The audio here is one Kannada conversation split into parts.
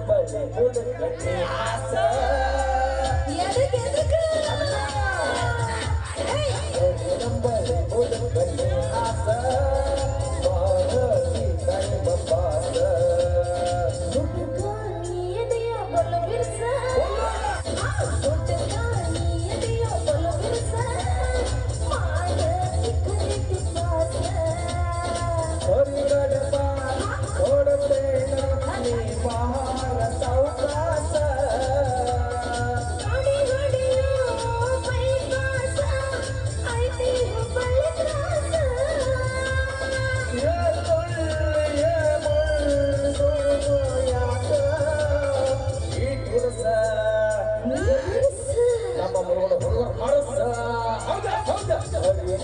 ನಂಬಳಿ ಹುಡುಗಣ್ಣೆ ಆಸ ಎದಕ್ ಎದಕ್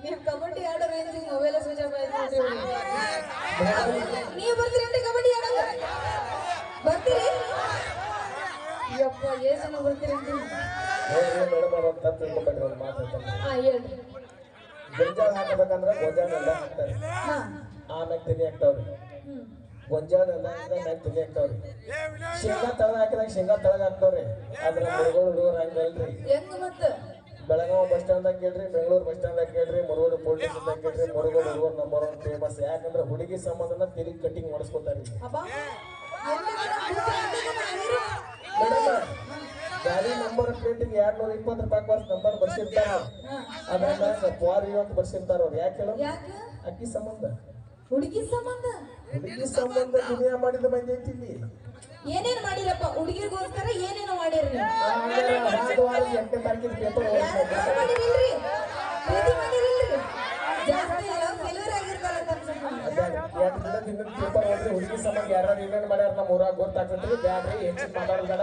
ನೀವು ಕಬಡ್ಡಿ ಆಡೋರು ಏನು ಮೊಬೈಲ್ ಸ್ವಿಚ್ ಆಫ್ ಆಯ್ತು ನೀವು ಬರ್ತೀರೇನ್ರಿ ಕಬಡ್ಡಿ ಆಡೋದು. ಬರ್ತೀರಿ? ಯಪ್ಪ ಏಸ್ ಜನ ಬರ್ತೀರೇನ್ರಿ ಏ, ಏನ್ ಮೇಡಮ್ ಅಂತ ತಿಳ್ಕೊಬೇಡ್ರಿ ಒಂದು ಮಾತು ಹೇಳ್ತಾರೆ. ಹಾ ಹೇಳ್ರಿ. ಗೊಂಜಾಳ ಹಾಕಬೇಕಂದ್ರೆ ಗೊಂಜಾಳ ಎಲ್ಲ ಹಾಕ್ತಾರೆ. ಹಾ. ಆಮ್ಯಾಗ ತಿನಿ ಹಾಕ್ತಾವ್ರಿ. ಗೊಂಜಾಳ ಎಲ್ಲ ಹಾಕಿದಾಗ ಮ್ಯಾಗ ತಿನಿ ಹಾಕ್ತಾವ್ರಿ ಶೇಂಗಾ ತಳಗ ಹಾಕಿದಾಗ ಶೇಂಗಾ ತಳಗ ಹಾಕ್ತಾವ್ರಿ ಆದ್ರೆ ಮುರುಗೋಡು ಹುಡುಗರು ಹಂಗಲ್ರಿ ಹೆಂಗ್ ಮತ್ತ ಬೆಳಗಾವಿ ಬಸ್ ಸ್ಟ್ಯಾಂಡ್ ಕೇಳ್ರಿ ಬೆಂಗಳೂರು ಬಸ್ ಸ್ಟ್ಯಾಂಡ್ ಕೇಳ್ರಿ ಮುರುಗೋಡು ಪೊಲೀಸ್ ಸ್ಟೇಷನ್ ಕೇಳ್ರಿ ಮುರುಗೋಡು ಹುಡುಗರು ನಂಬರ್ ಒನ್ ಫೇಮಸ್ ಯಾಕಂದ್ರೆ ಹುಡುಗಿ ಸಂಬಂಧನ ತಿರುಗಿ ಕಟಿಂಗ್ ಮಾಡಿಸ್ಕೊತಾರೆ. ಗಾಡಿ ನಂಬರ್ ಪ್ಲೇಟಿಗೆ ಎರಡ್ ನೂರ ಇಪ್ಪತ್ತು ರೂಪಾಯಿ ವರ್ಷ ನಂಬರ್ ಬರ್ಸಿರ್ತಾರ ಹಾ. ಅದ್ರಾಗ ಪಾರಿ ಅಂತ ಬರ್ಸಿರ್ತಾರ ಅವ್ರು. ಯಾಕೆ ಹೇಳು? ಅಕ್ಕಿ ಸಂಬಂಧ. ಹುಡುಗಿ ಸಂಬಂಧ? ಹುಡುಗಿ ಸಂಬಂಧ ವಿನಯ ಮಾಡಿದ ಮಂದಿ ಐತಿ ಇಲ್ಲಿ ಏನೇನ್ ಮಾಡಿರಪ್ಪ ಹುಡುಗಿರ್ಗೋಸ್ಕರ ಏನೇನೋ ಮಾಡಿರಿ ನೀವು? ಹೋದ ವಾರ ಎಂಟನೇ ತಾರೀಕಿನ ಪೇಪರ್ ಯಾರ್- ಯಾರು ಮಾಡ್ಯಾರ ನಮ್ಮ ಊರಾಗ ಗೊತ್ತಾಗ್ತದ್ರಿ ಬ್ಯಾಡ್ರಿ ಹೆಚ್ಚಿನ ಮಾತಾಡ್ಬೇಡ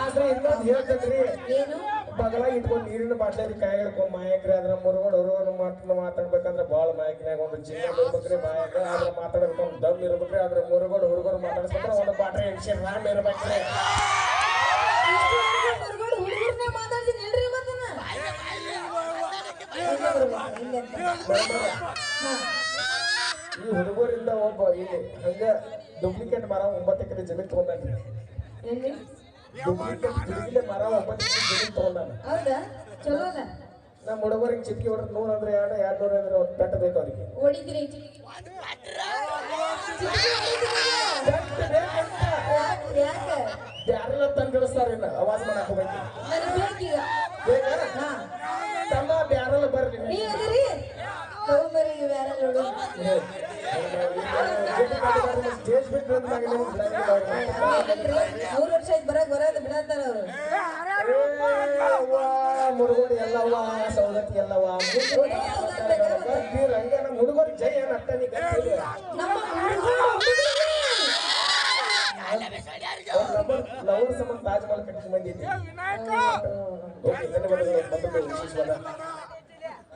ಆದ್ರೆ ಇನ್ನೊಂದು ಹೇಳ್ತದ್ರಿ ಏನು? ಬಗಲ ಇಟ್ಕೊಂಡು ನೀರಿನ ಬಾಟ್ಲಿ ಕೈ ಹಿಡ್ಕೊಂಡ್ ಮಾಯಕ್ರಿ ಅದ್ರ ಮುರುಗೋಡ್ ಹುಡುಗರು ಮಾತನ್ನ ಮಾತಾಡ್ಬೇಕಂದ್ರೆ ಬಾಳ ಮಾಯಕ್ನಾಗ ಒಂದು ಚಿನ್ನ ಇರ್ಬೇಕ್ರಿ ಮಾಯಕ ಆದ್ರೆ ಮಾತಾಡ್ಬೇಕು ಒಂದು ದಮ್ ಇರ್ಬೇಕ್ರಿ ಆದ್ರೆ ಮುರುಗೋಡ್ ಹುಡುಗರು ಮಾತಾಡ್ಸ್ಕೊಂಡ್ರೆ ಒಂದು ಬಾಟ್ರಿ ಎಣ್ಸಿ ರಾಮ್ ಇರ್ಬೇಕ್ರಿ. ಈ ಹುಡುಗರಿಂದ ಒಬ್ಬ ಇಲ್ಲಿ ಹಂಗ ಡೂಪ್ಲಿಕೇಟ್ ಮರ ಒಂಬತ್ತು ಎಕರೆ ಜಮೀನು ತಗೊಂಡ್ರಿ ಡೂಪ್ಲಿಕೇಟ್ ಮರ ಒಂಬತ್ತು ಎಕರೆ ಜಮೀನ್ ತಗೊಂಡಾನ. ಹೌದಾ? ಚಲೋ ಅದ ನಮ್ಮ ಹುಡುಗರಿಗೆ ಚಿಟ್ಕಿ ಹೊಡೆದ್ ನೂರ ಅಂದ್ರೆ ಎರಡು ಎರಡು ನೂರ ಅಂದ್ರೆ ಒಂದು ಪೆಟ್ಟ ಬೇಕು ಅವ್ರಿಗೆ. ಯಾಕೆ? ಯಾರೆಲ್ಲ ತಂದು ಗಿಡಿಸ್ತಾರ ಇನ್ನ? ಅವಾಜ್ ಮಾಡಕ್ ಹೋಗ್ಬೇಕು ತಮ್ಮ ಬರ್ರಿ. ತಗೊಂಬರಿ ಬೇರೆ ಮೂರು ವರ್ಷ ಆಯ್ತು ಬರಕ್ ಬರೋದು ಬಿಡತ್ತಾರ ಅವರು ಬರ್ತೀರ ಹಂಗೆ ನಮ್ಮ ಹುಡುಗರು ಜೈ ಏನ್ ಅರ್ಥ ನೀ ಗೊತ್ತಿಲ್ಲ ನಮ್ಮ ಹುಡುಗರು ಲವರ್ ಸಂಬಂಧ ತಾಜ್ ಮಹಲ್ ಕಟ್ಟಿಸಿ